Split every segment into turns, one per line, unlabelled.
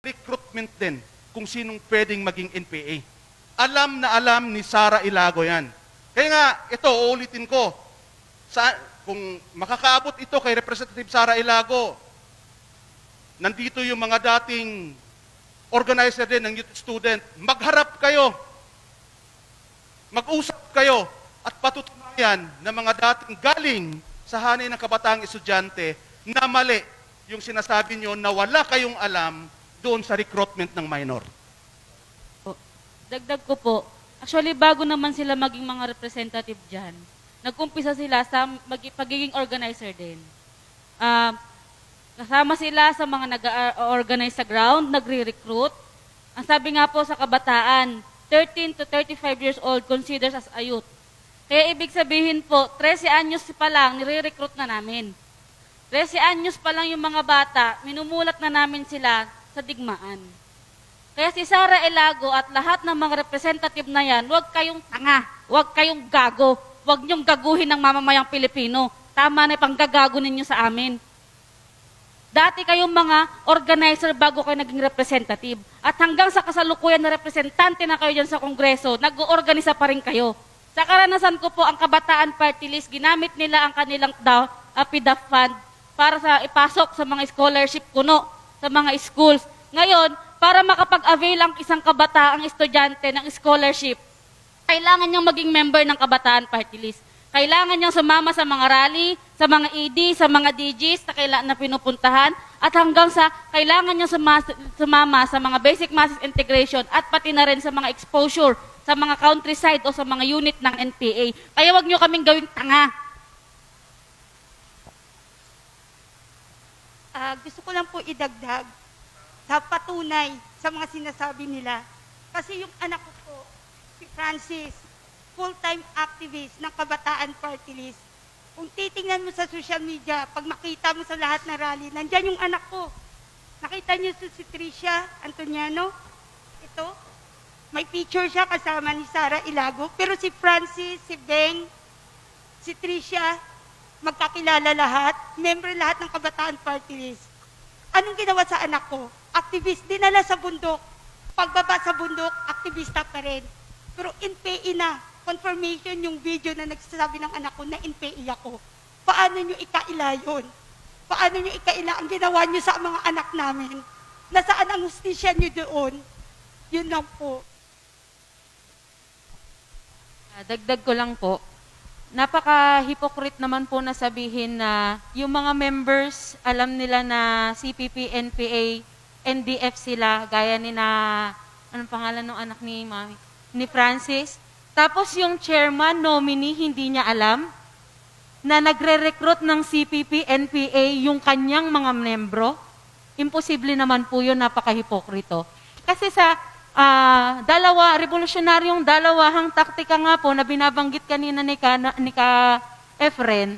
recruitment din kung sinong pwedeng maging NPA. Alam na alam ni Sara Ilago yan. Kaya nga, ito, uulitin ko. Sa, kung makakaabot ito kay Representative Sara Ilago, nandito yung mga dating organizer din ng youth student, magharap kayo. Mag-usap kayo at patutunayan na mga dating galing sa hanay ng kabataang estudyante na mali yung sinasabi nyo na wala kayong alam doon sa recruitment ng minor.
Dagdag ko po, actually bago naman sila maging mga representative dyan, nagkumpisa sila sa mag- pagiging organizer din. Ah, kasama sila sa mga nag-organize sa ground, nagre-recruit. Ang sabi nga po sa kabataan, 13 to 35 years old considers as a youth. Kaya ibig sabihin po, 13 anyos pa lang, nire-recruit na namin. 13 anyos pa lang yung mga bata, minumulat na namin sila sa digmaan. Kaya si Sara Elago at lahat ng mga representative na yan, huwag kayong tanga, huwag kayong gago, huwag niyong gaguhin ng mamamayang Pilipino. Tama na panggagago ninyo sa amin. Dati kayong mga organizer bago kayo naging representative. At hanggang sa kasalukuyan na representante na kayo dyan sa Kongreso, nag-oorganisa pa rin kayo. Sa karanasan ko po, ang Kabataan Party List, ginamit nila ang kanilang daw, APIDA Fund para sa ipasok sa mga scholarship kuno sa mga schools. Ngayon, para makapag-avail ang isang kabataang estudyante ng scholarship, kailangan niyang maging member ng Kabataan Party List. Kailangan niyang sumama sa mga rally, sa mga ED, sa mga DGs na kailangan na pinupuntahan, at hanggang sa kailangan niyang suma- sumama sa mga basic masses integration at pati na rin sa mga exposure sa mga countryside o sa mga unit ng NPA. Kaya wag niyo kaming gawing tanga.
Ah, gusto ko lang po idagdag sa patunay sa mga sinasabi nila. Kasi yung anak ko po, si Francis, full-time activist ng Kabataan Party List. Kung titingnan mo sa social media, pag makita mo sa lahat na rally, nandyan yung anak ko. Nakita niyo si Tricia Antoniano? Ito. May picture siya kasama ni Sara Ilago. Pero si Francis, si Beng, si Tricia, magkakilala lahat, member lahat ng Kabataan Party List. Anong ginawa sa anak ko? Activist, dinala sa bundok. Pagbaba sa bundok, aktivista pa rin. Pero NPE na, confirmation yung video na nagsasabi ng anak ko na NPE ako. Paano nyo ikaila yun? Paano nyo ikaila ang ginawa nyo sa mga anak namin? Nasaan ang hustisya nyo doon? Yun lang po.
Ah, Dagdag ko lang po, napaka-hypocrite naman po na sabihin na yung mga members, alam nila na CPP, NPA, NDF sila, gaya ni na, anong pangalan ng anak ni Mami? Ni Francis. Tapos yung chairman, nominee, hindi niya alam na nagre-recruit ng CPP, NPA yung kanyang mga membro. Imposible naman po yun, napaka-hipokrito. Kasi sa ah, dalawa, revolusyonaryong dalawahang taktika nga po na binabanggit kanina ni ka, ni ka Efren,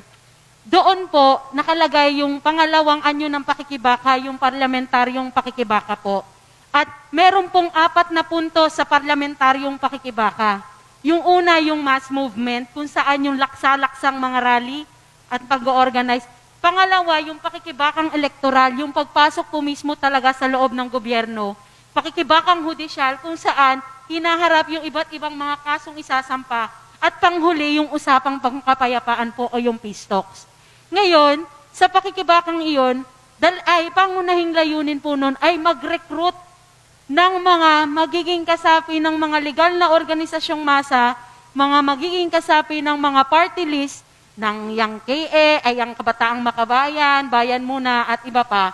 doon po nakalagay yung pangalawang anyo ng pakikibaka, yung parlamentaryong pakikibaka po. At meron pong apat na punto sa parlamentaryong pakikibaka. Yung una, yung mass movement, kung saan yung laksa-laksang mga rally at pag-organize. Pangalawa, yung pakikibakang elektoral, yung pagpasok po mismo talaga sa loob ng gobyerno. Pakikibakang hudisyal, kung saan hinaharap yung iba't ibang mga kasong isasampa. At panghuli, yung usapang pangkapayapaan po o yung peace talks. Ngayon, sa pakikibakang iyon, dal ay pangunahing layunin po nun ay mag-recruit ng mga magiging kasapi ng mga legal na organisasyong masa, mga magiging kasapi ng mga party list ng Yang KE, ay ang Kabataang Makabayan, Bayan Muna at iba pa,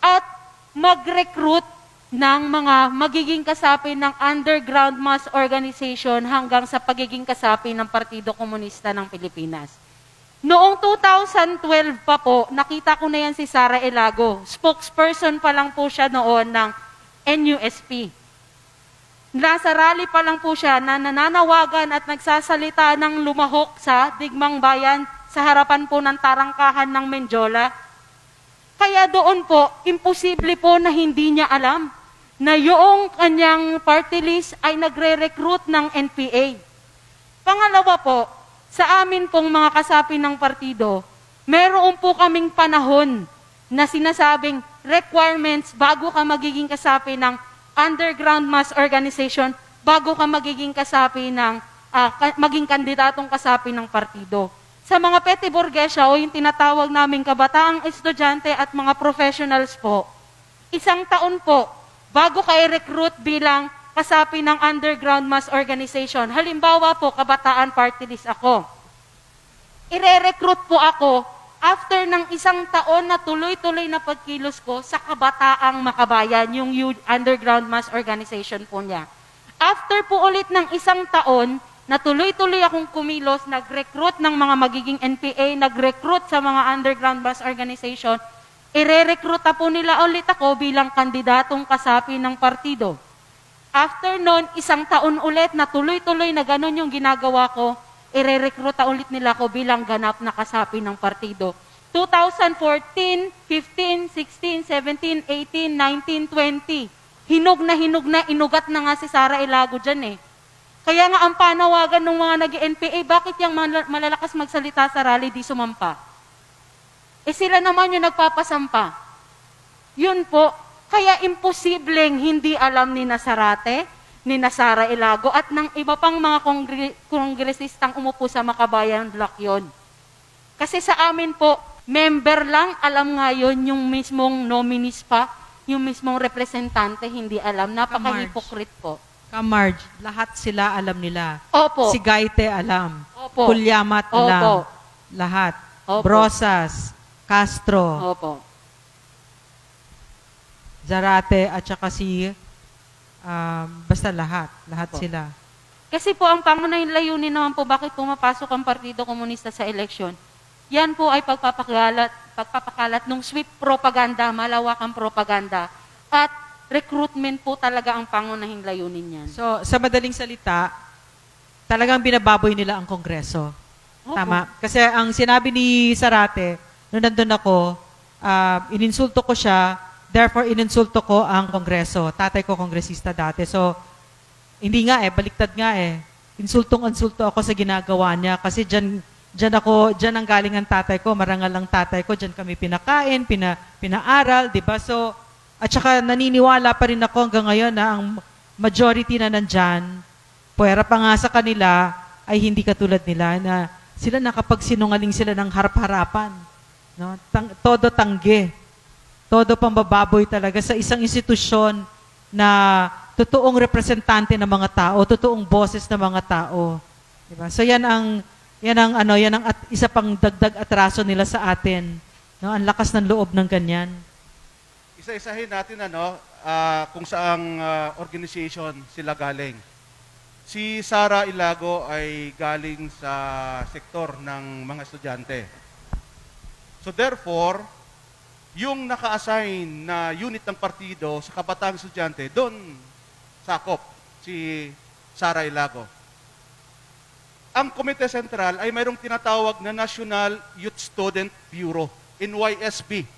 at mag-recruit ng mga magiging kasapi ng underground mass organization hanggang sa pagiging kasapi ng Partido Komunista ng Pilipinas. Noong 2012 pa po, nakita ko na yan si Sara Elago. Spokesperson pa lang po siya noon ng NUSP. Nasa rally pa lang po siya na nananawagan at nagsasalita ng lumahok sa digmang bayan sa harapan po ng tarangkahan ng Menjola. Kaya doon po, imposible po na hindi niya alam na yung kanyang party list ay nagre-recruit ng NPA. Pangalawa po, sa amin pong mga kasapi ng partido, meron po kaming panahon na sinasabing requirements bago ka magiging kasapi ng underground mass organization, bago ka magiging kasapi ng, ah, ka- maging kandidatong kasapi ng partido. Sa mga petty burgesya o yung tinatawag naming kabataang estudyante at mga professionals po, isang taon po bago ka i-recruit bilang kasapi ng underground mass organization. Halimbawa po, kabataan party list ako. Ire-recruit po ako after ng isang taon na tuloy-tuloy na pagkilos ko sa kabataang makabayan, yung underground mass organization po niya. After po ulit ng isang taon, na tuloy-tuloy akong kumilos, nag-recruit ng mga magiging NPA, nag-recruit sa mga underground mass organization, ire-recruita po nila ulit ako bilang kandidatong kasapi ng partido. After nun, isang taon ulit na tuloy-tuloy na ganun yung ginagawa ko, ire-recruita ulit nila ako bilang ganap na kasapi ng partido. 2014, 15, 16, 17, 18, 19, 20. Hinog na hinog na, inugat na nga si Sara Ilago dyan eh. Kaya nga ang panawagan ng mga nag-NPA, bakit yung mal- malalakas magsalita sa rally di sumampa? Eh sila naman yung nagpapasampa. Yun po, kaya imposibleng hindi alam ni Nasarate, ni Nasara Ilago, at ng iba pang mga kongre- kongresistang umupo sa Makabayan Block yun. Kasi sa amin po, member lang, alam nga yun, yung mismong nominees pa, yung mismong representante, hindi alam. Napaka-hypocrite po.
Kamarge, lahat sila alam nila.
Opo.
Si Gaite alam.
Opo.
Kulyamat
Opo.
alam. Lahat.
Opo.
Brosas, Castro,
Opo.
Zarate, at saka si, um, basta lahat. Lahat
Opo.
sila.
Kasi po, ang pangunahing layunin naman po bakit pumapasok ang Partido Komunista sa eleksyon, yan po ay pagpapakalat, pagpapakalat ng sweep propaganda, malawakang propaganda, at recruitment po talaga ang pangunahing layunin yan.
So, sa madaling salita, talagang binababoy nila ang Kongreso.
Opo.
Tama. Kasi ang sinabi ni Sarate, nung nandun ako, ah, ininsulto ko siya, therefore ininsulto ko ang Kongreso. Tatay ko kongresista dati. So, hindi nga eh, baliktad nga eh. Insultong-insulto ako sa ginagawa niya kasi dyan, dyan ako, dyan ang galing ang tatay ko, marangal ang tatay ko, dyan kami pinakain, pina, pinaaral, di ba? So, at saka naniniwala pa rin ako hanggang ngayon na ang majority na nandyan, puwera pa nga sa kanila, ay hindi katulad nila na sila nakapagsinungaling sila ng harap-harapan. No? Tang, todo tangge. Todo pambababoy talaga sa isang institusyon na totoong representante ng mga tao, totoong boses ng mga tao. Diba? So yan ang yan ang ano, yan ang at, isa pang dagdag atraso nila sa atin. No, ang lakas ng loob ng ganyan.
Isa-isahin natin ano, ah, kung saang ah, organization sila galing. Si Sara Ilago ay galing sa sektor ng mga estudyante. So therefore, yung naka-assign na unit ng partido sa kabataan estudyante, doon sakop si Sara Ilago. Ang Komite Sentral ay mayroong tinatawag na National Youth Student Bureau, NYSB.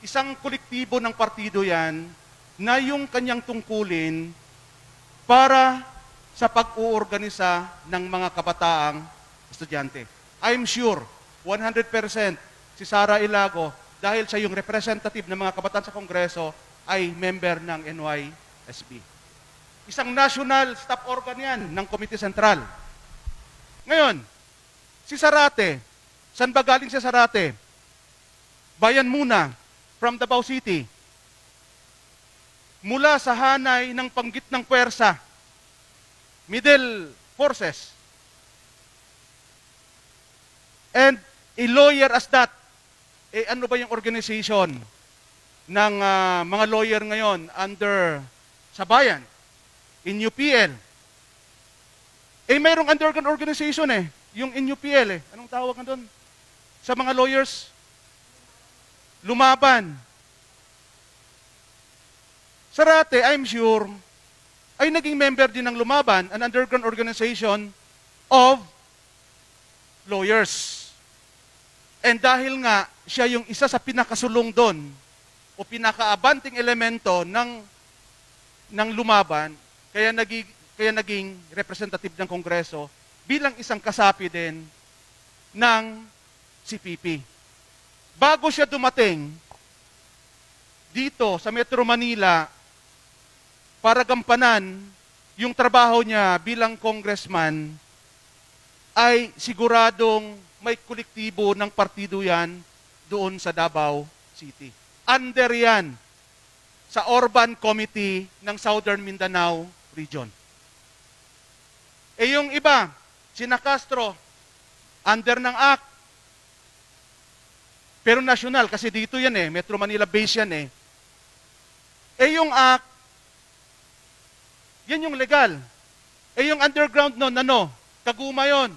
Isang kolektibo ng partido yan na yung kanyang tungkulin para sa pag-uorganisa ng mga kabataang estudyante. I'm sure, 100% si Sara Ilago, dahil siya yung representative ng mga kabataan sa Kongreso, ay member ng NYSB. Isang national staff organ yan ng Komite Sentral. Ngayon, si Sarate, saan ba galing si Sarate? Bayan muna, from Davao City. Mula sa hanay ng panggit ng puwersa, middle forces. And a lawyer as that, eh ano ba yung organization ng ah, mga lawyer ngayon under sa bayan, in UPL? Eh mayroong underground organization eh, yung in UPL eh. Anong tawag na doon? Sa mga lawyers, lumaban. Sarate, I'm sure, ay naging member din ng Lumaban, an underground organization of lawyers. And dahil nga siya yung isa sa pinakasulong doon o pinakaabanting elemento ng ng lumaban, kaya naging kaya naging representative ng Kongreso bilang isang kasapi din ng CPP. Bago siya dumating, dito sa Metro Manila para gampanan yung trabaho niya bilang congressman ay siguradong may kolektibo ng partido yan doon sa Davao City. Under yan sa Urban Committee ng Southern Mindanao Region. Eh yung iba, sina Castro, under ng ACT, pero national, kasi dito yan eh, Metro Manila base yan eh. Eh yung ACT, yan yung legal. Eh yung underground nun, ano, kaguma yon,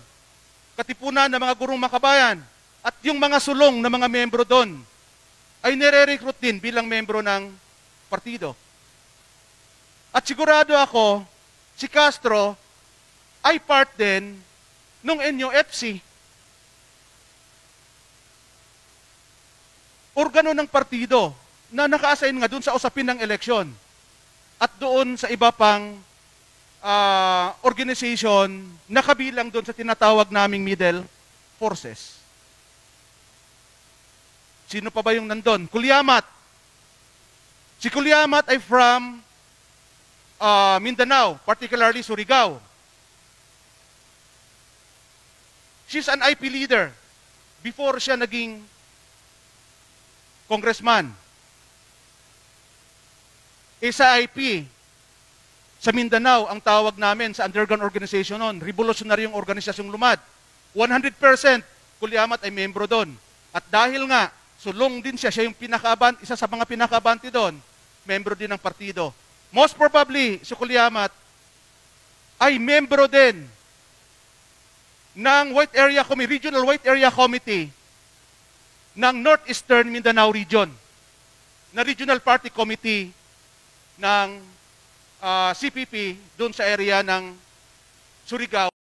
katipunan ng mga gurong makabayan, at yung mga sulong na mga membro doon, ay nire-recruit din bilang membro ng partido. At sigurado ako, si Castro ay part din nung NUFC. Organo ng partido na naka-assign nga doon sa usapin ng eleksyon at doon sa iba pang ah, organization na kabilang doon sa tinatawag naming middle forces. Sino pa ba yung nandun? Kulyamat. Si Kulyamat ay from ah, Mindanao, particularly Surigao. She's an IP leader before siya naging congressman. Eh sa IP, sa Mindanao, ang tawag namin sa underground organization noon, revolutionaryong organisasyong lumad. 100% Kulyamat ay membro doon. At dahil nga, sulong din siya, siya yung pinakaban, isa sa mga pinakabanti doon, membro din ng partido. Most probably, si Kulyamat ay membro din ng White Area Committee, Regional White Area Committee ng Northeastern Mindanao Region na Regional Party Committee ng ah, CPP doon sa area ng Surigao.